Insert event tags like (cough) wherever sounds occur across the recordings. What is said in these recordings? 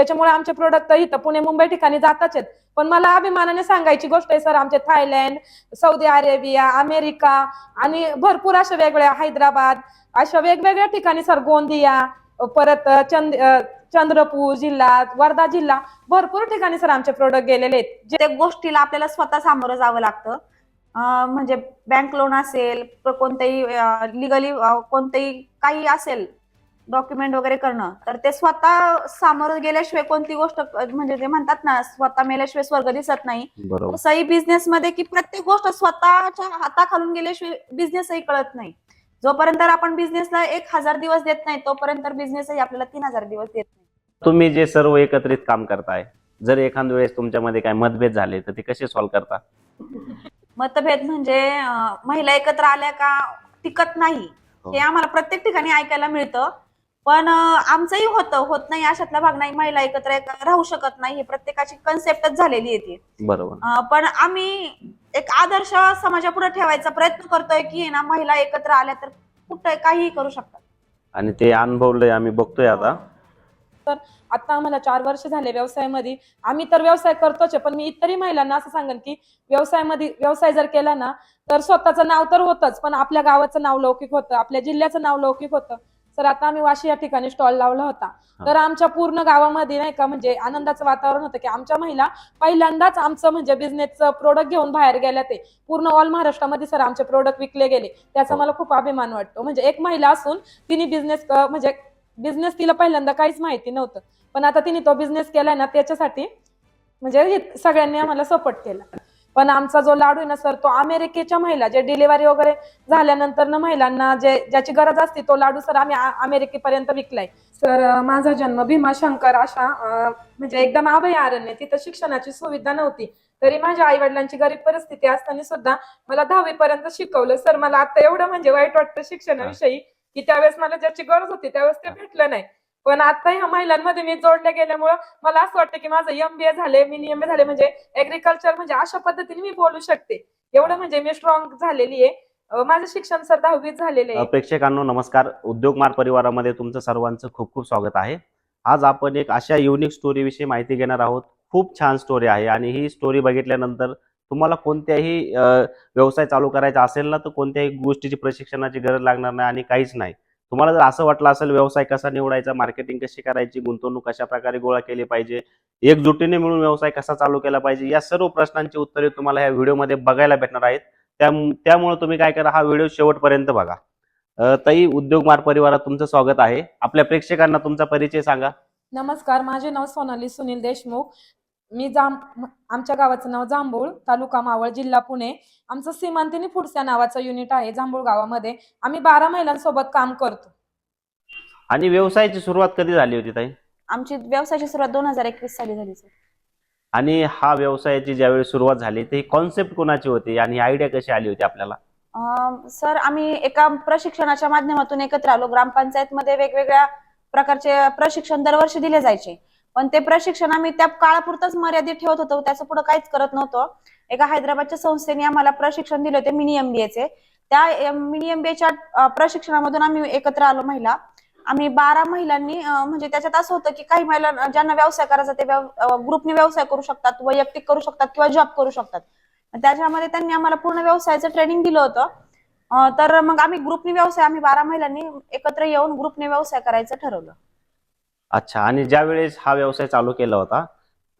त्याच्यामुळे आमचे प्रोडक्ट इथं पुणे मुंबई ठिकाणी जाताच आहेत. पण मला अभिमानाने सांगायची गोष्ट आहे सर आमचे थायलंड सौदी अरेबिया अमेरिका आणि भरपूर अशा वेगवेगळ्या हैदराबाद अशा वेगवेगळ्या ठिकाणी सर गोंदिया परत चंद चंद्रपूर जिल्हा वर्धा जिल्हा भरपूर ठिकाणी सर आमचे प्रोडक्ट गेलेले आहेत. जे- गोष्टीला आपल्याला स्वतः सामोरं जावं लागतं. म्हणजे बँक लोन असेल कोणतंही लिगली कोणतेही काही असेल डॉक्युमेंट वगैरे करणं. तर ते स्वतः सामोरं गेल्याशिवाय कोणती गोष्ट म्हणजे ते म्हणतात ना स्वतः मेल्याशिवाय स्वर्ग दिसत नाही. बरोबर. तसंही बिझनेस मध्ये की प्रत्येक गोष्ट स्वतःच्या हाताखालून गेल्याशिवाय बिझनेसही कळत नाही. जोपर्यंत आपण बिझनेसला एक हजार दिवस देत नाही तोपर्यंत बिझनेसही आपल्याला तीन हजार दिवस देत नाही. तुम्ही जे सर्व एकत्रित काम करताय जर एखाद वेळेस तुमच्यामध्ये काय मतभेद झाले तर ते कसे सॉल्व्ह करता? मतभेद म्हणजे अं, महिला एकत्र आल्या का टिकत नाही हो. हे. आम्हाला प्रत्येक ठिकाणी ऐकायला मिळतं. पण आमचंही होतं. होत नाही अशातला भाग नाही. महिला एकत्र एक- राहू शकत नाही. ही प्रत्येकाची कन्सेप्टच झालेली आहे ती. बरोबर. पण आम्ही एक आदर्श समाजापुढे ठेवायचा प्रयत्न करतोय की ना महिला एकत्र आल्या तर कुठं काहीही करू शकतात. आणि ते अनुभवलंय आम्ही बघतोय आता. आता आम्हाला चार वर्ष झाले व्यवसायामध्ये. आम्ही तर व्यवसाय करतोच आहे पण मी इतरही महिलांना असं सांगेन की व्यवसायामध्ये व्यवसाय जर केला ना तर स्वतःचं नाव तर होतच पण आपल्या गावाचं नाव लौकिक होतं आपल्या जिल्ह्याचं नाव लौकिक होतं. तर आता आम्ही वाशी या ठिकाणी स्टॉल लावला होता. तर आमच्या पूर्ण गावामध्ये नाही का म्हणजे आनंदाचं वातावरण होतं की आमच्या महिला पहिल्यांदाच आमचं म्हणजे बिझनेसचं प्रोडक्ट घेऊन बाहेर गेल्या ते. पूर्ण ऑल महाराष्ट्रामध्ये सर आमचे प्रोडक्ट विकले गेले. त्याचा हो. मला खूप अभिमान वाटतो. म्हणजे एक महिला असून तिने बिझनेस म्हणजे बिझनेस तिला पहिल्यांदा काहीच माहिती नव्हतं. पण आता तिने तो बिझनेस केलाय ना त्याच्यासाठी म्हणजे सगळ्यांनी आम्हाला सपोर्ट केला. पण आमचा जो लाडू आहे ना सर तो अमेरिकेच्या महिला जे डिलिव्हरी वगैरे झाल्यानंतर ना महिलांना जे ज्याची गरज असते तो लाडू सर आम्ही अमेरिकेपर्यंत विकलाय. सर माझा जन्म भीमाशंकर अशा म्हणजे एकदम अभयारण्य तिथं शिक्षणाची सुविधा नव्हती. तरी माझ्या आई वडिलांची गरीब परिस्थिती असताना सुद्धा मला दहावी पर्यंत शिकवलं. सर मला आता एवढं म्हणजे वाईट वाटतं शिक्षणाविषयी की त्यावेळेस मला ज्याची गरज होती त्यावेळेस ते भेटलं नाही. पण आता ह्या महिलांमध्ये मी जोडल्या गेल्यामुळं मला असं वाटतं की माझं एमबीए झाले मी एमबीए झाले म्हणजे ऍग्रिकल्चर म्हणजे अशा पद्धतीने मी बोलू शकते. एवढं म्हणजे मी स्ट्रॉंग झालेली आहे. माझं शिक्षण सर दहावीत झालेलं आहे. प्रेक्षकांनो नमस्कार. उद्योग मार्ग परिवारामध्ये तुमचं सर्वांचं खूप खूप स्वागत आहे. आज आपण एक अशा युनिक स्टोरी विषयी माहिती घेणार आहोत. खूप छान स्टोरी आहे आणि ही स्टोरी बघितल्यानंतर तुम्हाला कोणत्याही व्यवसाय चालू करायचा असेल ना तर कोणत्याही गोष्टीची प्रशिक्षणाची गरज लागणार नाही आणि काहीच नाही. तुम्हाला जर असं वाटलं असेल व्यवसाय कसा निवडायचा मार्केटिंग कशी करायची गुंतवणूक कशा प्रकारे गोळा केली पाहिजे एकजुटीने मिळून व्यवसाय कसा चालू केला पाहिजे या सर्व प्रश्नांची उत्तरे तुम्हाला ह्या व्हिडिओमध्ये बघायला भेटणार आहेत. त्यामुळे तुम्ही काय करा हा व्हिडिओ शेवटपर्यंत बघा. ताई उद्योग मार्ग परिवारात तुमचं स्वागत आहे. आपल्या प्रेक्षकांना तुमचा परिचय सांगा. नमस्कार माझे नाव सोनाली सुनील देशमुख. मी जाम आमच्या गावाचं नाव जांभूळ तालुका मावळ जिल्हा पुणे. आमचं सीमांतिनी फुडस या नावाचं युनिट आहे जांभूळ गावामध्ये. आम्ही बारा महिलांसोबत काम करतो. आणि व्यवसायाची सुरुवात कधी झाली होती ताई? आमची व्यवसायाची सुरुवात दोन हजार एकवीस साली झाली सर. आणि हा व्यवसायाची ज्यावेळी सुरुवात झाली ती कॉन्सेप्ट कोणाची होती आणि आयडिया कशी आली होती आपल्याला? अं, सर आम्ही एका प्रशिक्षणाच्या माध्यमातून एकत्र आलो. ग्रामपंचायत मध्ये वेगवेगळ्या प्रकारचे प्रशिक्षण दरवर्षी दिले जायचे. पण ते प्रशिक्षण आम्ही त्या काळापुरतच मर्यादित ठेवत होतो. त्याचं पुढे काहीच करत नव्हतो. एका हैदराबादच्या संस्थेने आम्हाला प्रशिक्षण दिले होते मिनी एमबीएचे त्या मिनी एमबीएच्या प्रशिक्षणामधून आम्ही एकत्र आलो महिला. आम्ही बारा महिलांनी म्हणजे त्याच्यात असं होतं की काही महिला ज्यांना व्यवसाय करायचा ते ग्रुपने व्यवसाय करू शकतात वैयक्तिक करू शकतात किंवा जॉब करू शकतात. त्याच्यामध्ये त्यांनी आम्हाला पूर्ण व्यवसायाचं ट्रेनिंग दिलं होतं. तर मग आम्ही ग्रुपने व्यवसाय आम्ही बारा महिलांनी एकत्र येऊन ग्रुपने व्यवसाय करायचं ठरवलं. अच्छा आणि ज्या वेळेस हा व्यवसाय चालू केला होता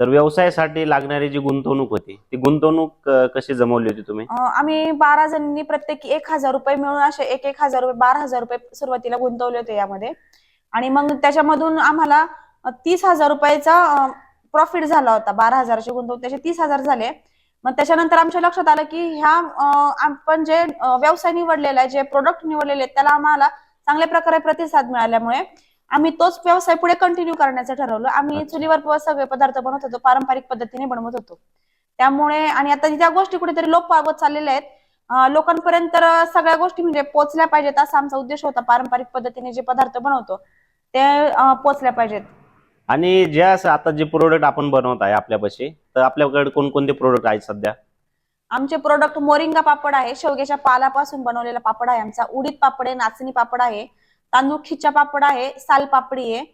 तर व्यवसायासाठी लागणारी जी गुंतवणूक होती ती गुंतवणूक अ, कशी जमवली होती तुम्ही? अं, आम्ही बारा जणांनी प्रत्येकी एक हजार रुपये मिळून असे एक एक हजार रुपये बारा हजार रुपये सुरुवातीला गुंतवले होते यामध्ये. आणि मग त्याच्यामधून आम्हाला अं, तीस हजार रुपयाचा प्रॉफिट झाला होता. बारा हजाराची गुंतवणूक त्याचे तीस हजार झाले. मग त्याच्यानंतर आमच्या लक्षात आलं की ह्या अं, आपण जे अं, व्यवसाय निवडलेला आहे जे प्रोडक्ट निवडलेले आहेत त्याला आम्हाला चांगल्या प्रकारे प्रतिसाद मिळाल्यामुळे आम्ही तोच व्यवसाय पुढे कंटिन्यू करण्याचं ठरवलं. आम्ही. चुलीवर सगळे पदार्थ बनवत होतो पारंपरिक पद्धतीने बनवत होतो. त्यामुळे आणि आता त्या गोष्टी कुठेतरी लोप पावत चाललेल्या आहेत लोकांपर्यंत सगळ्या गोष्टी म्हणजे पोचल्या पाहिजेत. असा आमचा उद्देश होता पारंपरिक पद्धतीने जे पदार्थ बनवतो ते पोचल्या पाहिजेत. आणि ज्या स- आता जे प्रोडक्ट आपण बनवत आहे आपल्यापाशी तर आपल्याकडे कोणकोणते प्रोडक्ट आहेत सध्या? आमचे प्रोडक्ट मोरिंगा पापड आहे शेवग्याच्या पालापासून बनवलेला पापड आहे आमचा उडीद पापड आहे नाचणी पापड आहे तांदूळ खिचा पापड आहे साल पापडी आहे.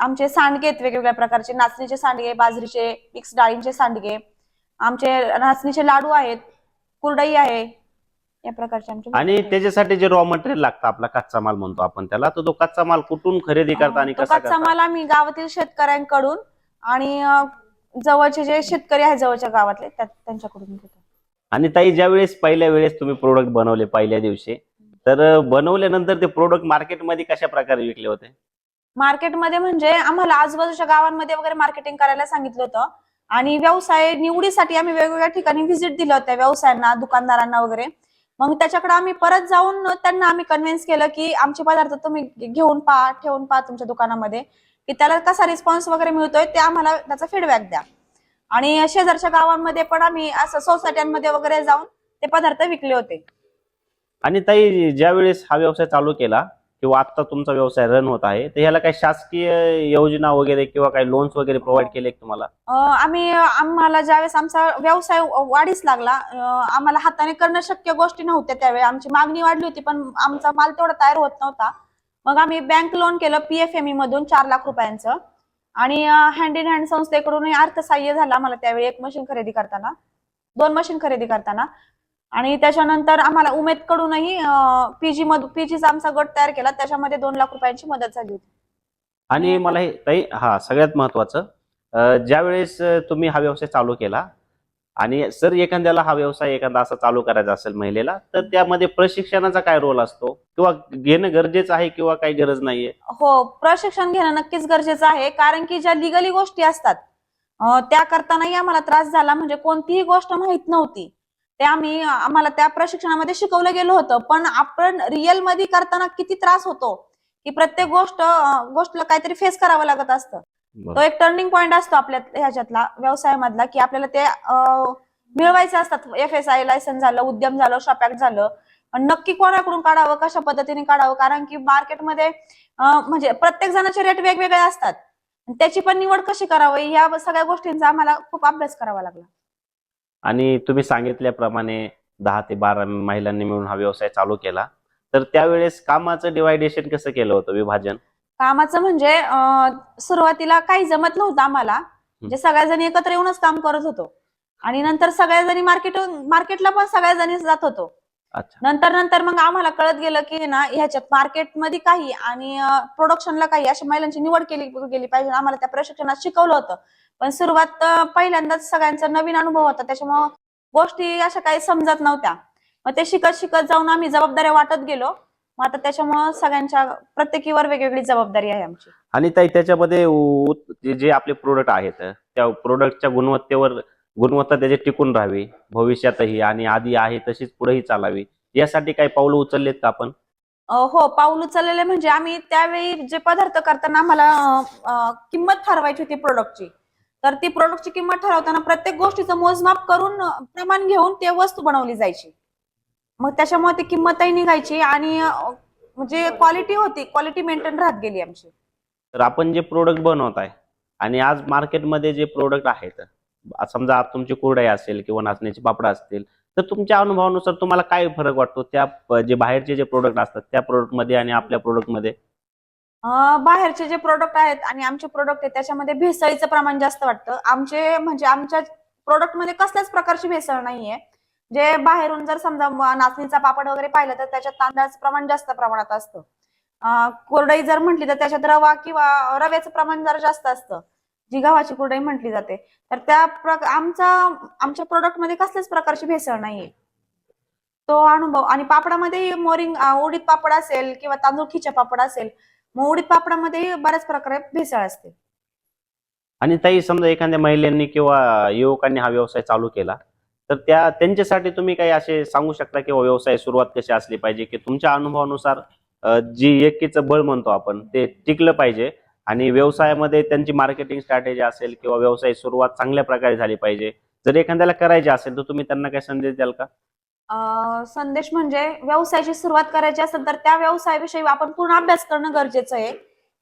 आमचे सांडगे आहेत वेगवेगळ्या प्रकारचे. नाचणीचे सांडगे बाजरीचे मिक्स डाळींचे सांडगे. आमचे नाचणीचे लाडू आहेत कुरडई आहे या प्रकारचे आमचे आणि त्याच्यासाठी जे रॉ मटेरियल लागतं आपला कच्चा माल म्हणतो आपण त्याला तर तो कच्चा माल कुठून खरेदी करता आणि कसा कच्चा करता? माल आम्ही गावातील शेतकऱ्यांकडून आणि अं, जवळचे जे शेतकरी आहेत जवळच्या गावातले त्या- त्यांच्याकडून घेतो. आणि ताई ज्या वेळेस पहिल्या वेळेस तुम्ही प्रोडक्ट बनवले पहिल्या दिवशी तर बनवल्यानंतर ते प्रोडक्ट मार्केटमध्ये कशा प्रकारे विकले होते? मार्केटमध्ये म्हणजे आम्हाला आजूबाजूच्या गावांमध्ये वगैरे मार्केटिंग करायला सांगितलं होतं. आणि व्यवसाय निवडीसाठी आम्ही वेगवेगळ्या ठिकाणी व्हिजिट दिल्या होत्या व्यवसायांना दुकानदारांना वगैरे. मग त्याच्याकडे आम्ही परत जाऊन त्यांना आम्ही कन्व्हिन्स केलं की आमचे पदार्थ तुम्ही घेऊन पहा ठेवून पहा तुमच्या दुकानामध्ये. की त्याला कसा रिस्पॉन्स वगैरे मिळतोय ते आम्हाला त्याचा फीडबॅक द्या. आणि शेजारच्या गावांमध्ये पण आम्ही असं सोसायट्यांमध्ये वगैरे जाऊन ते पदार्थ विकले होते. आणि ताई ज्या वेळेस हा व्यवसाय चालू केला किंवा आता तुमचा व्यवसाय रन होत आहे तर ह्याला काही शासकीय योजना वगैरे किंवा काही लोन्स वगैरे प्रोव्हाइड केले का तुम्हाला? अं, आम्ही आम्हाला ज्यावेळेस आमचा व्यवसाय वाढीस लागला अं, आम्हाला हाताने करणं शक्य गोष्टी नव्हत्या त्यावेळी. आमची मागणी वाढली होती पण आमचा माल तेवढा तयार होत नव्हता. मग आम्ही बँक लोन केलं पीएफएमई मधून चार लाख रुपयांचं. आणि हँड इन हँड संस्थेकडून अर्थसहाय्य झालं आम्हाला त्यावेळी एक मशीन खरेदी करताना दोन मशीन खरेदी करताना. आणि त्याच्यानंतर आम्हाला उमेद कडूनही पीजी पीजीचा आमचा गट तयार केला. त्याच्यामध्ये दोन लाख रुपयांची मदत झाली होती. आणि मला हे ताई हा सगळ्यात महत्वाचं ज्या वेळेस तुम्ही हा व्यवसाय चालू केला आणि सर एखाद्याला हा व्यवसाय एखादा असा चालू करायचा असेल महिलेला तर त्यामध्ये प्रशिक्षणाचा काय रोल असतो? किंवा घेणं गरजेचं आहे किंवा काही गरज नाहीये? हो प्रशिक्षण घेणं नक्कीच गरजेचं आहे. कारण की ज्या लिगली गोष्टी असतात त्या करतानाही आम्हाला त्रास झाला. म्हणजे कोणतीही गोष्ट माहीत नव्हती. ते आम्ही आम्हाला त्या प्रशिक्षणामध्ये शिकवलं गेलं होतं. पण आपण रिअलमध्ये करताना किती त्रास होतो की प्रत्येक गोष्ट गोष्टीला काहीतरी फेस करावं लागत असतं. तो एक टर्निंग पॉईंट असतो आपल्या ह्याच्यातला व्यवसायामधला की आपल्याला ते मिळवायचे असतात. एफ एस आय लायसन्स झालं उद्यम झालं शॉपॅक्ट झालं. पण नक्की कोणाकडून काढावं कशा पद्धतीने काढावं? कारण की मार्केटमध्ये म्हणजे प्रत्येक जणाचे रेट वेगवेगळे असतात. त्याची पण निवड कशी करावी? या सगळ्या गोष्टींचा आम्हाला खूप अभ्यास करावा लागला. आणि तुम्ही सांगितल्याप्रमाणे दहा ते बारा महिलांनी मिळून हा व्यवसाय चालू केला. तर त्यावेळेस कामाचं डिवायडेशन कसं केलं होतं विभाजन? कामाचं म्हणजे सुरुवातीला काही जमत नव्हतं आम्हाला. म्हणजे सगळ्या जणी एकत्र येऊनच काम करत होतो. आणि नंतर सगळ्या जणी मार्केट मार्केटला पण सगळ्या जणी जात होतो. नंतर नंतर मग आम्हाला कळत गेलं की ना ह्याच्यात मार्केटमध्ये काही आणि प्रोडक्शनला काही अशा महिलांची निवड केली गेली पाहिजे. आम्हाला त्या प्रशिक्षणात शिकवलं होतं. पण सुरुवात पहिल्यांदाच सगळ्यांचा नवीन अनुभव होता. त्याच्यामुळं गोष्टी अशा काही समजत नव्हत्या. मग ते शिकत शिकत जाऊन आम्ही जबाबदाऱ्या वाटत गेलो. मग आता त्याच्यामुळं सगळ्यांच्या प्रत्येकीवर वेगवेगळी जबाबदारी आहे आमची. आणि ताई त्याच्यामध्ये जे आपले प्रोडक्ट आहेत त्या प्रोडक्टच्या गुणवत्तेवर गुणवत्ता त्याची टिकून राहावी भविष्यातही आणि आधी आहे तशीच पुढेही चालावी. यासाठी काही पावलं उचललेत का आपण? हो पाऊल उचललेले म्हणजे आम्ही त्यावेळी जे पदार्थ करताना आम्हाला किंमत ठरवायची होती प्रोडक्टची तर ती प्रोडक्टची किंमत ठरवताना प्रत्येक गोष्टीचं मोजमाप करून प्रमाण घेऊन ते वस्तू बनवली जायची. मग त्याच्यामुळे ती किंमतही निघायची आणि म्हणजे क्वालिटी होती क्वालिटी मेंटेन राहत गेली आमची. तर आपण जे प्रोडक्ट बनवत आहे आणि आज मार्केटमध्ये जे प्रोडक्ट आहेत समजा तुमची कुरडई असेल किंवा नाचण्याची पापड असतील तर तुमच्या अनुभवानुसार तुम्हाला काय फरक वाटतो? त्या जे बाहेरचे जे प्रोडक्ट असतात त्या प्रोडक्टमध्ये आणि आपल्या प्रोडक्टमध्ये? बाहेरचे जे प्रोडक्ट आहेत आणि आमचे प्रोडक्ट आहेत त्याच्यामध्ये भेसळीचं प्रमाण जास्त वाटतं. आमचे म्हणजे आमच्या प्रोडक्टमध्ये कसल्याच प्रकारची भेसळ नाहीये. जे बाहेरून जर समजा नाचणीचा पापड वगैरे पाहिलं तर त्याच्यात तांदळाचं प्रमाण जास्त प्रमाणात असतं. अं, कुरडई जर म्हटली तर त्याच्यात रवा किंवा रव्याचं प्रमाण जरा जास्त असतं. जी गव्हाची कुरडई म्हटली जाते तर त्या आमचा आमच्या प्रोडक्टमध्ये कसल्याच प्रकारची भेसळ नाहीये. तो अनुभव आणि पापडामध्ये मोरिंग उडीद पापड असेल किंवा तांदूळ खिच्या पापड असेल मग उडीद पापडामध्ये बऱ्याच प्रकारे भेसळ असते. आणि ताई समजा एखाद्या महिलांनी किंवा युवकांनी हा व्यवसाय चालू केला तर त्या त्यांच्यासाठी तुम्ही काही असे सांगू शकता किंवा हो, व्यवसाय सुरुवात कशी असली पाहिजे की तुमच्या अनुभवानुसार जी एकीचं बळ म्हणतो आपण ते टिकलं पाहिजे आणि व्यवसायामध्ये त्यांची मार्केटिंग स्ट्रॅटेजी असेल किंवा व्यवसाय सुरुवात चांगल्या प्रकारे झाली पाहिजे. जर एखाद्याला करायची असेल तर तुम्ही त्यांना काय संदेश द्याल का? अं, संदेश म्हणजे व्यवसायाची सुरुवात करायची असेल तर त्या व्यवसायाविषयी आपण पूर्ण अभ्यास करणं गरजेचं आहे.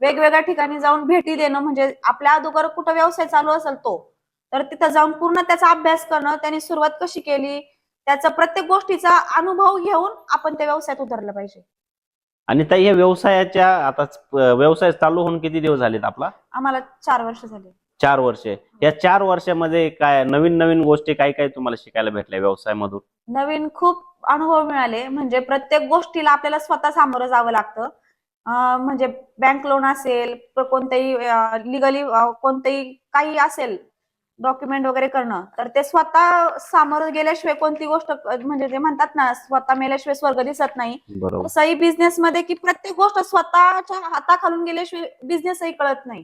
वेगवेगळ्या ठिकाणी जाऊन भेटी देणं म्हणजे आपल्या अगोदर कुठं व्यवसाय चालू असेल तो तर तिथं जाऊन पूर्ण त्याचा अभ्यास करणं त्यांनी सुरुवात कशी केली त्याचा प्रत्येक गोष्टीचा अनुभव घेऊन आपण त्या व्यवसायात उतरलं पाहिजे. आणि ताई या व्यवसायाच्या आता व्यवसाय चालू होऊन किती दिवस झालेत आपला? आम्हाला चार वर्ष झाले. चार वर्षे. या चार वर्षामध्ये काय नवीन नवीन गोष्टी काय काय तुम्हाला शिकायला भेटल्या व्यवसायामधून? नवीन खूप अनुभव मिळाले. म्हणजे प्रत्येक गोष्टीला आपल्याला स्वतः सामोरं जावं लागतं. अं, म्हणजे बँक लोन असेल प- कोणतेही लिगली कोणतेही काही असेल डॉक्युमेंट वगैरे करणं. तर ते स्वतः सामोरं गेल्याशिवाय कोणती गोष्ट म्हणजे ते म्हणतात ना स्वतः मेल्याशिवाय स्वर्ग दिसत नाही. तसंही बिझनेस मध्ये की प्रत्येक गोष्ट स्वतःच्या हाताखालून गेल्याशिवाय बिझनेसही कळत नाही.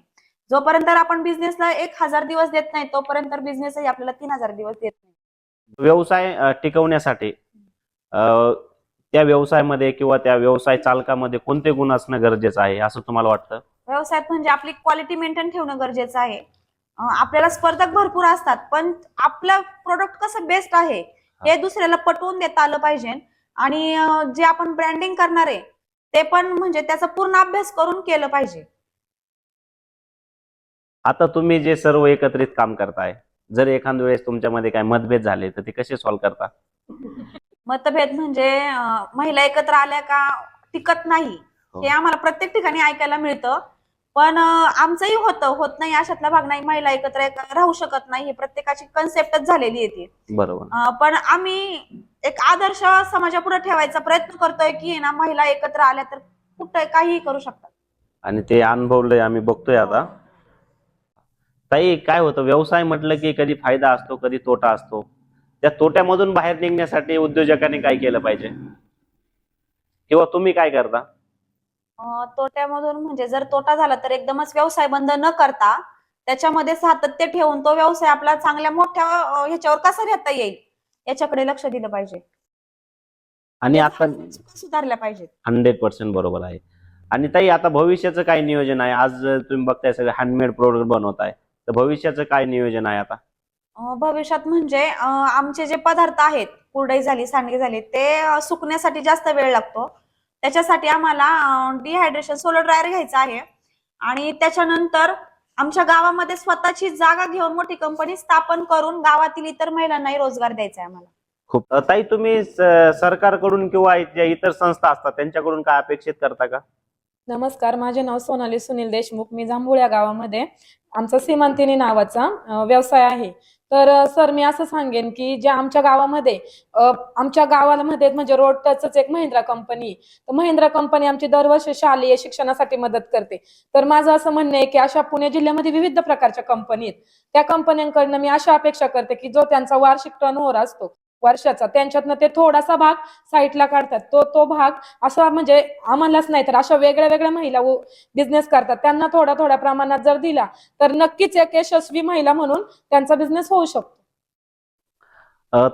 जोपर्यंत आपण बिझनेसला एक हजार दिवस देत नाही तोपर्यंत बिझनेसही आपल्याला तीन हजार दिवस देत नाही. व्यवसाय टिकवण्यासाठी त्या व्यवसायामध्ये किंवा त्या व्यवसाय चालकामध्ये कोणते गुण असणं गरजेचं आहे असं तुम्हाला वाटतं? व्यवसायात म्हणजे आपली क्वालिटी मेंटेन ठेवणं गरजेचं आहे. आपल्याला स्पर्धक भरपूर असतात पण आपलं प्रोडक्ट कसं बेस्ट आहे हे दुसऱ्याला पटवून देता आलं पाहिजे. आणि जे आपण ब्रँडिंग करणार आहे ते पण म्हणजे त्याचा पूर्ण अभ्यास करून केलं पाहिजे. आता तुम्ही जे सर्व एकत्रित काम करताय जर एखाद्या वेळेस तुमच्यामध्ये काय मतभेद झाले तर ते कसे सॉल्व्ह करता? (laughs) मतभेद म्हणजे महिला एकत्र आल्या का टिकत नाही हो. हे आम्हाला प्रत्येक ठिकाणी ऐकायला मिळतं. पण आमचंही होतं होत नाही अशातला भाग नाही महिला एकत्र एक- राहू शकत नाही ही प्रत्येकाची कन्सेप्टच झालेली येते बरोबर. पण आम्ही एक आदर्श समाजापुढे ठेवायचा प्रयत्न करतोय की ना महिला एकत्र आल्या तर कुठं काहीही करू शकतात. आणि ते अनुभवलंय आम्ही बघतोय आता. ताई काय होतं व्यवसाय म्हटलं की कधी फायदा असतो कधी तोटा असतो. त्या तोट्यामधून बाहेर निघण्यासाठी उद्योजकांनी काय केलं पाहिजे? किंवा तुम्ही काय करता? तोट्यामधून म्हणजे जर तोटा झाला तर एकदमच व्यवसाय बंद न करता त्याच्यामध्ये सातत्य ठेवून तो व्यवसाय आपला चांगल्या मोठ्या ह्याच्यावर कसा घेता येईल? याच्याकडे लक्ष दिलं पाहिजे. आणि आता सुधारल्या पाहिजेत. हंड्रेड पर्सेंट बरोबर आहे. आणि ताई आता भविष्याचं काय नियोजन आहे? आज तुम्ही बघताय सगळे हँडमेड प्रोडक्ट बनवताय तर भविष्याचं काय नियोजन आहे आता? भविष्यात म्हणजे आमचे जे पदार्थ आहेत कुरडई झाली सांडगे झाली ते सुकण्यासाठी जास्त वेळ लागतो. त्याच्यासाठी आम्हाला डिहायड्रेशन सोलर ड्रायर घ्यायचा आहे. आणि त्याच्यानंतर आमच्या गावामध्ये स्वतःची जागा घेऊन मोठी कंपनी स्थापन करून गावातील इतर महिलांनाही रोजगार द्यायचा आहे आम्हाला. खूप. ताई तुम्ही सरकारकडून किंवा ज्या इतर संस्था असतात त्यांच्याकडून काय अपेक्षित करता का? नमस्कार माझे नाव सोनाली सुनील देशमुख. मी जांभूळ या गावामध्ये आमचा सीमांतिनी नावाचा व्यवसाय आहे. तर सर मी असं सांगेन की जे आमच्या गावामध्ये आमच्या आमच्या गावामध्ये म्हणजे रोड टचच एक महिंद्रा कंपनी आहे. तर महिंद्रा कंपनी आमची दरवर्षी शालेय शिक्षणासाठी मदत करते तर माझं असं म्हणणं आहे की अशा पुणे जिल्ह्यामध्ये विविध प्रकारच्या कंपनी आहेत त्या कंपन्यांकडनं मी अशा अपेक्षा करते की जो त्यांचा वार्षिक टर्नओव्हर असतो वर्षाचा. त्यांच्यातनं ते थोडासा भाग साईटला काढतात. तो तो भाग असा म्हणजे आम्हालाच नाही तर अशा वेगळ्या वेगळ्या महिला बिझनेस करतात. त्यांना थोड्या थोड्या प्रमाणात जर दिला तर नक्कीच एक यशस्वी महिला म्हणून त्यांचा बिझनेस होऊ शकतो.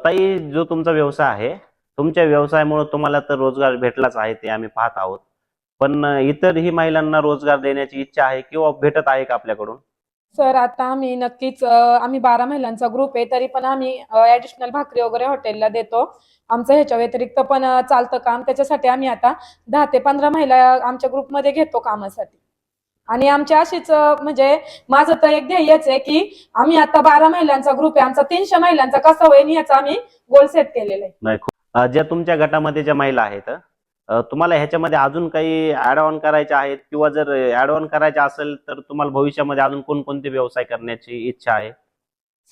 ताई जो तुमचा व्यवसाय आहे तुमच्या व्यवसायामुळे तुम्हाला तर रोजगार भेटलाच आहे ते आम्ही पाहत आहोत. पण इतरही महिलांना रोजगार देण्याची इच्छा आहे किंवा भेटत आहे का आपल्याकडून? सर आता आम्ही नक्कीच आम्ही बारा महिलांचा ग्रुप आहे तरी पण आम्ही ऍडिशनल भाकरी वगैरे हॉटेलला देतो. आमचं ह्याच्या व्यतिरिक्त पण चालतं काम. त्याच्यासाठी आम्ही आता दहा ते पंधरा महिला आमच्या ग्रुपमध्ये घेतो कामासाठी. आणि आमची अशीच म्हणजे माझं तर एक ध्येयच आहे की आम्ही आता बारा महिलांचा ग्रुप आहे. आमचा तीनशे महिलांचा कसा होईल याचा आम्ही गोल सेट केलेला आहे. ज्या तुमच्या गटामध्ये ज्या महिला आहेत तुम्हाला ह्याच्यामध्ये अजून काही ऍड ऑन करायचे आहेत? किंवा जर ऍड ऑन करायचे असेल तर तुम्हाला भविष्यामध्ये अजून कोणकोणते व्यवसाय करण्याची इच्छा आहे?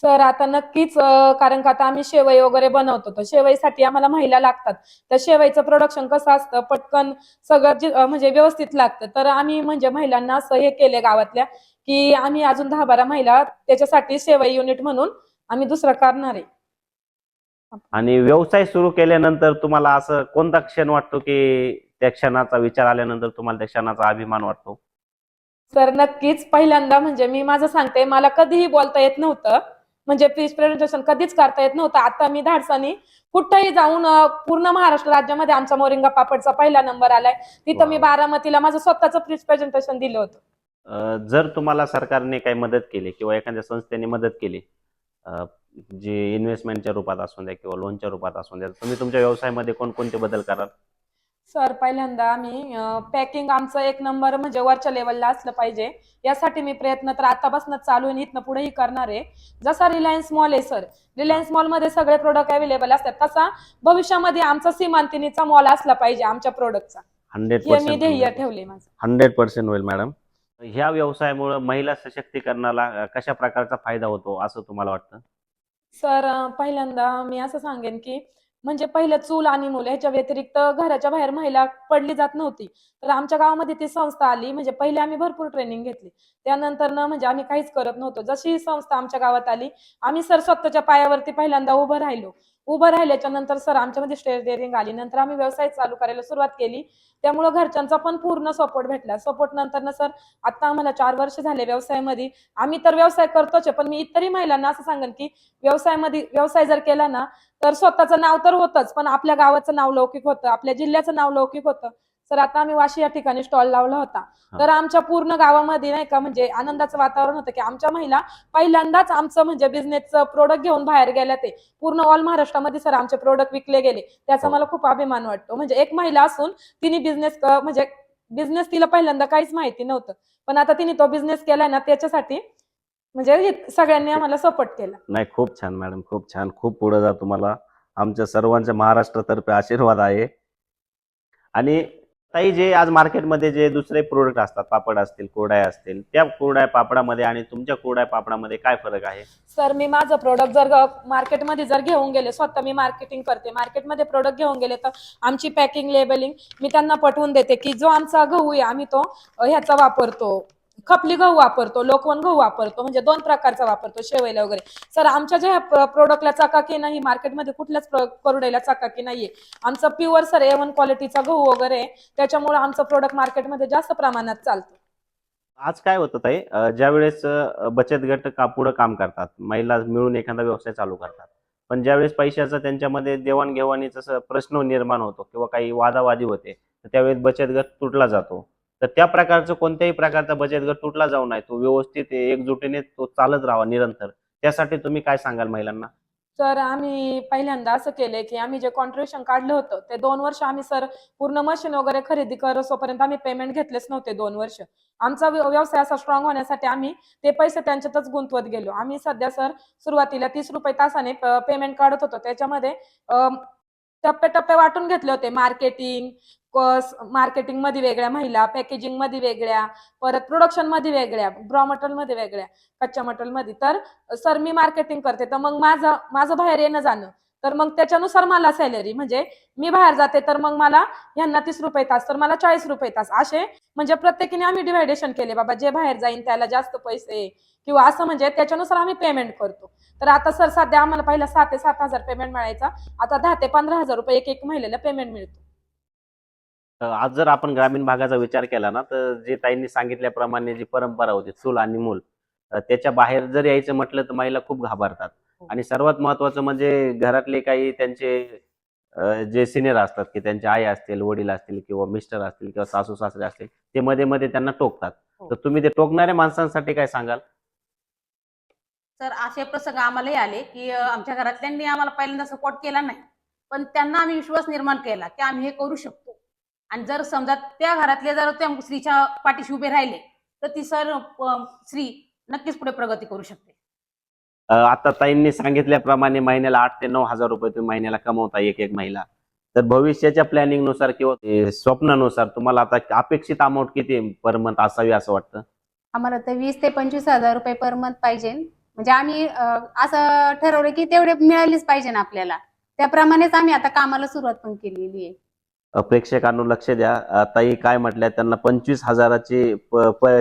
सर आता नक्कीच कारण का आता आम्ही शेवई वगैरे बनवतो. तर शेवईसाठी आम्हाला महिला लागतात. तर शेवईचं प्रोडक्शन कसं असतं? पटकन सगळं म्हणजे व्यवस्थित लागतं. तर आम्ही म्हणजे महिलांना असं हे केले गावातल्या की आम्ही अजून दहा बारा महिला त्याच्यासाठी शेवई युनिट म्हणून आम्ही दुसरं करणार आहे. आणि व्यवसाय सुरू केल्यानंतर तुम्हाला असं कोणता क्षण वाटतो की त्या क्षणाचा विचार आल्यानंतर तुम्हाला त्या क्षणाचा अभिमान वाटतो? सर नक्कीच. पहिल्यांदा म्हणजे मी माझं सांगते मला कधीही बोलता येत नव्हतं. म्हणजे प्लीज प्रेझेंटेशन कधीच करता येत नव्हतं. आता मी धाडसानी कुठंही जाऊन पूर्ण महाराष्ट्र राज्यामध्ये आमचा मोरिंगा पापडचा पहिला नंबर आलाय. तिथं मी. बारामतीला माझं स्वतःचं प्लीज प्रेझेंटेशन दिलं होतं. जर तुम्हाला सरकारने काही मदत केली किंवा एखाद्या संस्थेने मदत केली जी इन्व्हेस्टमेंटच्या रूपात असू द्या किंवा लोनच्या रूपात असू द्या तुम्ही तुमच्या व्यवसायामध्ये कोणकोणते बदल कराल? सर पहिल्यांदा आम्ही पॅकिंग आमचं एक नंबर म्हणजे वरच्या लेवलला असलं पाहिजे. यासाठी मी प्रयत्न तर आतापासूनच चालू आहे आणि इथनं पुढेही करणार आहे. जसा रिलायन्स मॉल आहे सर. रिलायन्स मॉलमध्ये सगळे प्रोडक्ट अवेलेबल असतात. तसा भविष्यामध्ये आमचा सीमांतिनीचा मॉल असला पाहिजे आमच्या प्रोडक्टचा हंड्रेड मी ध्येय ठेवले माझं. हंड्रेड पर्सेंट होईल मॅडम ह्या व्यवसायामुळे महिला सशक्तीकरणाला कशा प्रकारचा फायदा होतो असं तुम्हाला वाटतं? सर पहिल्यांदा मी असं सांगेन की म्हणजे पहिलं चूल आणि मुलं ह्याच्या व्यतिरिक्त घराच्या बाहेर महिला पडली जात नव्हती. तर आमच्या गावामध्ये ती संस्था आली म्हणजे पहिले आम्ही भरपूर ट्रेनिंग घेतली. त्यानंतर ना म्हणजे आम्ही काहीच करत नव्हतो. जशी ही संस्था आमच्या गावात आली आम्ही सर स्वतःच्या पायावरती पहिल्यांदा उभं राहिलो. उभं राहिल्याच्या नंतर सर आमच्यामध्ये स्टेज डेअरिंग आली. नंतर आम्ही व्यवसाय चालू करायला सुरुवात केली. त्यामुळं घरच्यांचा पण पूर्ण सपोर्ट भेटला. सपोर्ट नंतर ना सर आता आम्हाला चार वर्ष झाले व्यवसायामध्ये. आम्ही तर व्यवसाय करतोच आहे, पण मी इतरही महिलांना असं सांगेन की व्यवसायामध्ये व्यवसाय जर केला ना तर स्वतःचं नाव तर होतच पण आपल्या गावाचं नाव लौकिक होतं आपल्या जिल्ह्याचं नाव लौकिक होतं. सर आता आम्ही वाशी या ठिकाणी स्टॉल लावला होता. तर आमच्या पूर्ण गावामध्ये नाही का म्हणजे आनंदाचं वातावरण होतं की आमच्या महिला पहिल्यांदाच आमचं म्हणजे बिझनेसचं प्रोडक्ट घेऊन बाहेर गेल्या ते. पूर्ण ऑल महाराष्ट्रामध्ये सर आमचे प्रोडक्ट विकले गेले. त्याचा हो. मला खूप अभिमान वाटतो. म्हणजे एक महिला असून तिने बिझनेस म्हणजे बिझनेस तिला पहिल्यांदा काहीच माहिती नव्हतं. पण आता तिने तो बिझनेस केलाय ना त्याच्यासाठी म्हणजे सगळ्यांनी आम्हाला सपोर्ट केला. नाही खूप छान मॅडम खूप छान. खूप पुढे जा तुम्हाला आमच्या सर्वांच्या महाराष्ट्रातर्फे आशीर्वाद आहे. आणि ताई जे आज मार्केटमध्ये जे दुसरे प्रोडक्ट असतात पापड असतील कोरड्या असतील त्या कोरड्या पापडामध्ये आणि तुमच्या कोरड्या पापडामध्ये काय फरक आहे? सर मी माझं प्रोडक्ट जर मार्केटमध्ये जर घेऊन गेले स्वतः मी मार्केटिंग करते. मार्केटमध्ये प्रोडक्ट घेऊन गेले तर आमची पॅकिंग लेबलिंग मी त्यांना पटवून देते की जो आमचा गहू आहे आम्ही तो ह्याचा वापरतो. खपली गहू वापरतो लोकवन गहू वापरतो म्हणजे दोन प्रकारचा वापरतो शेवईला वगैरे. सर आमच्या ज्या प्रोडक्टला चाकाकी नाही मार्केटमध्ये कुठल्याच कोरड्याला चाकाकी नाहीये. आमचं प्युअर सर ए वन क्वालिटीचा गहू वगैरे त्याच्यामुळे आमचं प्रोडक्ट मार्केटमध्ये जास्त प्रमाणात चालतं. आज काय होतं ताई? ज्या ज्यावेळेस बचत गट का पुढं काम करतात महिला मिळून एखादा व्यवसाय चालू करतात. पण ज्यावेळेस पैशाचा त्यांच्यामध्ये देवाणघेवाणीचा प्रश्न निर्माण होतो किंवा काही वादावादी होते तर त्यावेळेस बचत गट तुटला जातो. तर त्या प्रकारचं कोणत्याही प्रकारचा बचत गट तुटला जाऊ नये तो व्यवस्थित एकजुटीने तो चालत राहावा निरंतर. त्यासाठी तुम्ही काय सांगाल महिलांना? तर आम्ही पहिल्यांदा असं केलंय की आम्ही जे कॉन्ट्रिब्युशन काढलं होतं ते दोन वर्ष आम्ही सर पूर्ण मशीन वगैरे खरेदी करसोपर्यंत आम्ही पेमेंट घेतलेच नव्हते दोन वर्ष. आमचा व्यवसाय असा स्ट्रॉंग होण्यासाठी आम्ही ते पैसे त्यांच्यातच गुंतवत गेलो. आम्ही सध्या सर सुरुवातीला तीस रुपये तासाने पेमेंट काढत होतो. त्याच्यामध्ये टप्पे टप्पे वाटून घेतले होते मार्केटिंग मार्केटिंगमध्ये वेगळ्या महिला पॅकेजिंगमध्ये वेगळ्या परत प्रोडक्शनमध्ये वेगळ्या ब्रॉ मटेरियलमध्ये वेगळ्या कच्च्या मटेरियलमध्ये. तर सर मी मार्केटिंग करते. तर मग माझं माझं बाहेर येणं जाणं. तर मग त्याच्यानुसार मला सॅलरी म्हणजे मी बाहेर जाते तर मग मला ह्यांना तीस रुपये तास तर मला चाळीस रुपये तास. असे म्हणजे प्रत्येकीने आम्ही डिव्हायडेशन केले बाबा जे बाहेर जाईन त्याला जास्त पैसे किंवा असं म्हणजे त्याच्यानुसार आम्ही पेमेंट करतो. तर आता सर सध्या आम्हाला पहिला सात ते सात हजार पेमेंट मिळायचा आता दहा ते पंधरा हजार रुपये एक एक महिलेला पेमेंट मिळतो. आज जर आपण ग्रामीण भागाचा विचार केला ना तर जे ताईंनी सांगितल्याप्रमाणे जी परंपरा होती चूल आणि मूल त्याच्या बाहेर जर यायचं म्हटलं तर महिला खूप घाबरतात. आणि सर्वात महत्वाचं म्हणजे घरातले काही त्यांचे जे सिनियर असतात की त्यांचे आई असतील वडील असतील किंवा मिस्टर असतील किंवा सासू सासरे असतील ते मध्ये मध्ये त्यांना टोकतात. हो. तर तुम्ही ते टोकणाऱ्या माणसांसाठी काय सांगाल? तर असे प्रसंग आम्हालाही आले की आमच्या घरातल्यांनी आम्हाला पहिल्यांदा सपोर्ट केला नाही. पण त्यांना आम्ही विश्वास निर्माण केला की आम्ही हे करू शकतो. आणि जर समजा त्या घरातले जर त्या स्त्रीच्या पाठीशी उभे राहिले तर ती सर स्त्री नक्कीच पुढे प्रगती करू शकते. आता ताईंनी सांगितल्याप्रमाणे महिन्याला आठ ते नऊ हजार रुपये तुम्ही महिन्याला कमवता एक एक महिला. तर भविष्याच्या प्लॅनिंगनुसार किंवा स्वप्नानुसार तुम्हाला आता अपेक्षित अमाऊंट किती पर मंथ असावी असं वाटतं? आम्हाला तर वीस ते पंचवीस हजार रुपये पर मंथ पाहिजे. म्हणजे आम्ही असं ठरवलं की तेवढे मिळालेच पाहिजे ना आपल्याला. त्याप्रमाणेच आम्ही आता कामाला सुरुवात पण केलेली आहे. प्रेक्षकांनो लक्ष द्या. ताई काय म्हटल्या त्यांना पंचवीस हजाराची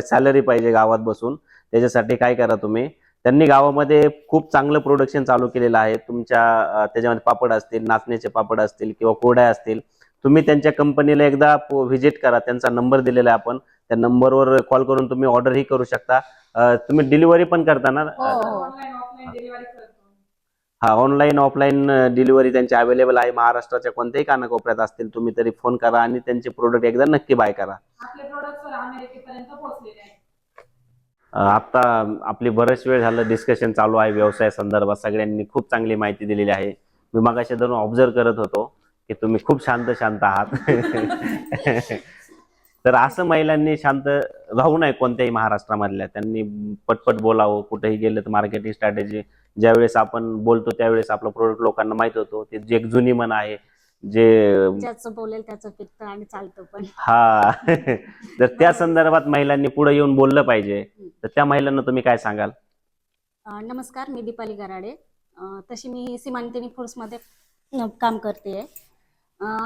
सॅलरी पाहिजे गावात बसून. त्याच्यासाठी काय करा तुम्ही? त्यांनी गावामध्ये खूप चांगलं प्रोडक्शन चालू केलेलं आहे. तुमच्या त्याच्यामध्ये पापड असतील नाचण्याचे पापड असतील किंवा कोड्या असतील तुम्ही त्यांच्या कंपनीला एकदा व्हिजिट करा. त्यांचा नंबर दिलेला आहे आपण. त्या नंबरवर कॉल करून तुम्ही ऑर्डरही करू शकता. तुम्ही डिलिव्हरी पण करता ना? हो, हो. ऑनलाईन ऑफलाईन डिलिव्हरी करतो. हा ऑनलाईन ऑफलाईन डिलिव्हरी त्यांची अवेलेबल आहे. महाराष्ट्राच्या कोणत्याही कानाकोपऱ्यात असतील तुम्ही तरी फोन करा आणि त्यांचे प्रोडक्ट एकदा नक्की बाय करा. आपले प्रोडक्ट आता आपली बरेच वेळ झालं डिस्कशन चालू आहे व्यवसाय संदर्भात. सगळ्यांनी खूप चांगली माहिती दिलेली आहे. मी मगाशी धरून ऑब्झर्व करत होतो की तुम्ही खूप शांत शांत आहात. (laughs) तर असं महिलांनी शांत राहू नये कोणत्याही महाराष्ट्रामधल्या. त्यांनी पटपट बोलावं. कुठेही गेलं तर मार्केटिंग स्ट्रॅटेजी ज्यावेळेस आपण बोलतो त्यावेळेस आपला प्रोडक्ट लोकांना माहीत होतो. ते जे एक जुनी मन आहे जे ज्याचं बोलेल त्याचं पिकतं आणि चालतं पण. हा. (laughs) तर त्या संदर्भात महिलांनी पुढे येऊन बोललं पाहिजे. तर त्या महिलांना तुम्ही काय सांगाल? अं, नमस्कार मी दीपाली गराडे. अं, तशी मी सीमांतिनी फोर्समध्ये अं, काम करते.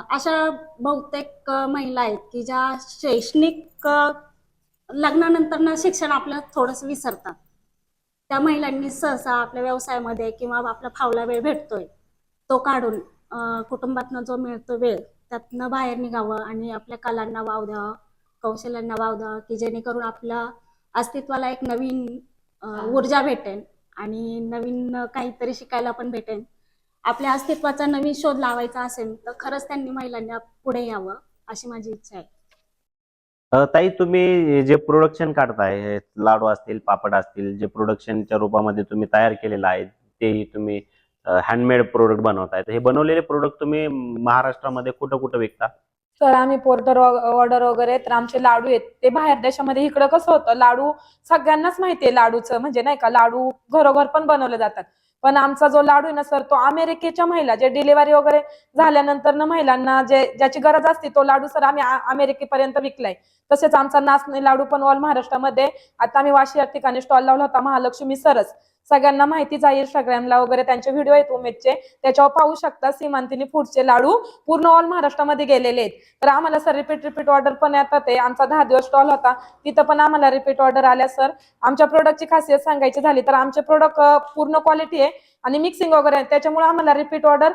अशा बहुतेक अं, महिला आहेत की ज्या शैक्षणिक अं, लग्नानंतर ना शिक्षण आपलं थोडंसं विसरतात. त्या महिलांनी सहसा आपल्या व्यवसायामध्ये किंवा आपला फावला वेळ भेटतोय तो काढून कुटुंबातनं जो मिळतो वेळ त्यातनं बाहेर निघावं आणि आपल्या कलांना वाव द्यावं कौशल्यांना वाव द्यावं की जेणेकरून आपल्या अस्तित्वाला एक नवीन ऊर्जा भेटेल आणि नवीन काहीतरी शिकायला पण भेटेल आपल्या अस्तित्वाचा नवीन शोध लावायचा असेल तर खरंच त्यांनी महिलांना पुढे यावं अशी माझी इच्छा आहे. ताई तुम्ही जे प्रोडक्शन काढताय हे लाडू असतील पापड असतील जे प्रोडक्शनच्या रूपामध्ये तुम्ही तयार केलेलं आहे तेही तुम्ही हँडमेड प्रोडक्ट बनवताय. तर हे बनवलेले प्रोडक्ट तुम्ही महाराष्ट्रामध्ये कुठं कुठं विकता? तर आम्ही पोर्टर ऑर्डर वगैरे तर आमचे लाडू आहेत. ते बाहेर देशामध्ये इकडं कसं होतं लाडू सगळ्यांनाच माहिती आहे लाडूचं. म्हणजे नाही का लाडू घरोघर पण बनवले जातात. पण आमचा जो लाडू आहे ना सर तो अमेरिकेच्या महिला जे डिलिव्हरी वगैरे झाल्यानंतर ना महिलांना जे ज्याची गरज असते तो लाडू सर आम्ही अमेरिकेपर्यंत विकलाय. तसेच आमचा नाचणी लाडू पण ऑल महाराष्ट्रामध्ये. आता आम्ही वाशी या ठिकाणी स्टॉल लावला होता महालक्ष्मी सरस. सगळ्यांना माहितीच आहे इंस्टाग्रामला वगैरे त्यांचे व्हिडिओ आहेत उमेदचे. त्याच्यावर पाहू शकता सीमांतिनी फूडचे लाडू. पूर्ण ऑल महाराष्ट्रामध्ये गेलेले आहेत. तर आम्हाला सर रिपीट रिपीट ऑर्डर पण येतात आहे. आमचा दहा दिवस स्टॉल होता. तिथं पण आम्हाला रिपीट ऑर्डर आल्या सर आमच्या प्रोडक्टची खासियत सांगायची झाली तर आमचे प्रोडक्ट पूर्ण क्वालिटी आहे आणि मिक्सिंग वगैरे आहे. त्याच्यामुळे आम्हाला रिपीट ऑर्डर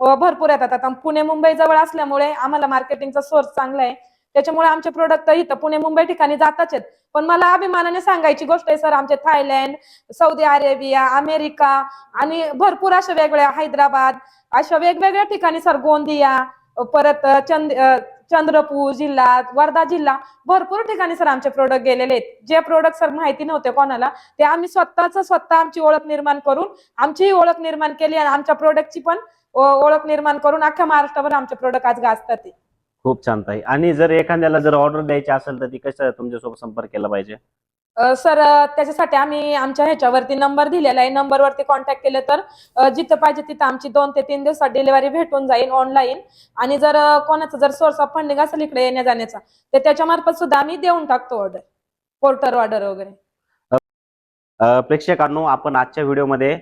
भरपूर येतात. आता पुणे मुंबई जवळ असल्यामुळे आम्हाला मार्केटिंगचा सोर्स चांगला आहे. त्याच्यामुळे आमचे प्रोडक्ट इथं पुणे मुंबई ठिकाणी जाताच आहेत पण मला अभिमानाने सांगायची गोष्ट आहे सर आमचे थायलंड सौदी अरेबिया अमेरिका आणि भरपूर अशा वेगवेगळ्या हैदराबाद अशा वेगवेगळ्या ठिकाणी सर गोंदिया परत चंद चंद्रपूर जिल्हा वर्धा जिल्हा भरपूर ठिकाणी सर आमचे प्रोडक्ट गेलेले आहेत जे प्रोडक्ट सर माहिती नव्हते कोणाला ते आम्ही स्वतःच स्वतः आमची ओळख निर्माण करून आमचीही ओळख निर्माण केली आणि आमच्या प्रोडक्टची पण ओळख निर्माण करून अख्ख्या महाराष्ट्रावर आमचे प्रोडक्ट आज गाजतात ते. खूप छान ताई. आणि जर एखाद्याला जर ऑर्डर द्यायची असेल तर ती कसं तुमच्यासोबत संपर्क केला पाहिजे? सर त्याच्यासाठी आम्ही आमच्या ह्याच्यावरती नंबर दिलेला आहे. नंबरवरती कॉन्टॅक्ट केलं तर जिथं पाहिजे तिथं आमची दोन ते तीन दिवसात डिलिव्हरी भेटून जाईल ऑनलाईन आणि जर कोणाचं जर सोर्स ऑफ फंडिंग असेल इकडे येण्या जाण्याचा तर त्याच्या मार्फत सुद्धा आम्ही देऊन टाकतो ऑर्डर पोर्टर ऑर्डर वगैरे. प्रेक्षकांनो आपण आजच्या व्हिडिओमध्ये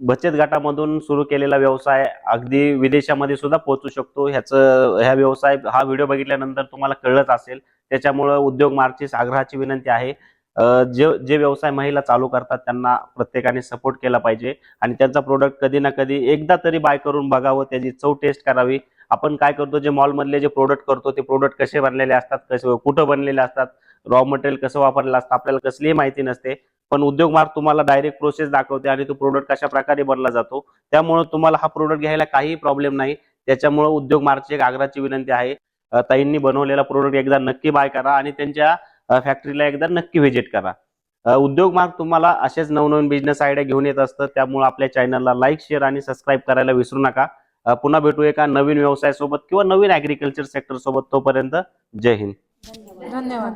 बचत गटामधून सुरू केलेला व्यवसाय अगदी विदेशामध्ये सुद्धा पोहोचू शकतो. ह्याचं ह्या व्यवसाय हा व्हिडिओ बघितल्यानंतर तुम्हाला कळलंच असेल. त्याच्यामुळं उद्योग मार्चीस आग्रहाची विनंती आहे. जे जे व्यवसाय महिला चालू करतात त्यांना प्रत्येकाने सपोर्ट केला पाहिजे आणि त्यांचा प्रोडक्ट कधी ना कधी एकदा तरी बाय करून बघावं त्याची चव टेस्ट करावी. आपण काय करतो जे मॉलमधले जे प्रोडक्ट करतो ते प्रोडक्ट कसे बनलेले असतात कसे कुठं बनलेले असतात रॉ मटेरियल कसं वापरलेलं असतं आपल्याला कसलीही माहिती नसते. पण उद्योग मार्ग तुम्हाला डायरेक्ट प्रोसेस दाखवते आणि तो प्रोडक्ट कशा प्रकारे बनला जातो. त्यामुळे तुम्हाला हा प्रोडक्ट घ्यायला काही प्रॉब्लेम नाही. त्याच्यामुळे उद्योग मार्गची एक आग्राची विनंती आहे. ताईंनी बनवलेला प्रोडक्ट एकदा नक्की बाय करा आणि त्यांच्या फॅक्टरीला एकदा नक्की व्हिजिट करा. उद्योग मार्ग तुम्हाला असेच नवनवीन बिझनेस आयडिया घेऊन येत असतं. त्यामुळे आपल्या चॅनलला लाईक शेअर आणि सबस्क्राईब करायला विसरू नका. पुन्हा भेटू एका नवीन व्यवसाय सोबत किंवा नवीन ऍग्रिकल्चर सेक्टर सोबत तोपर्यंत जय हिंद. धन्यवाद.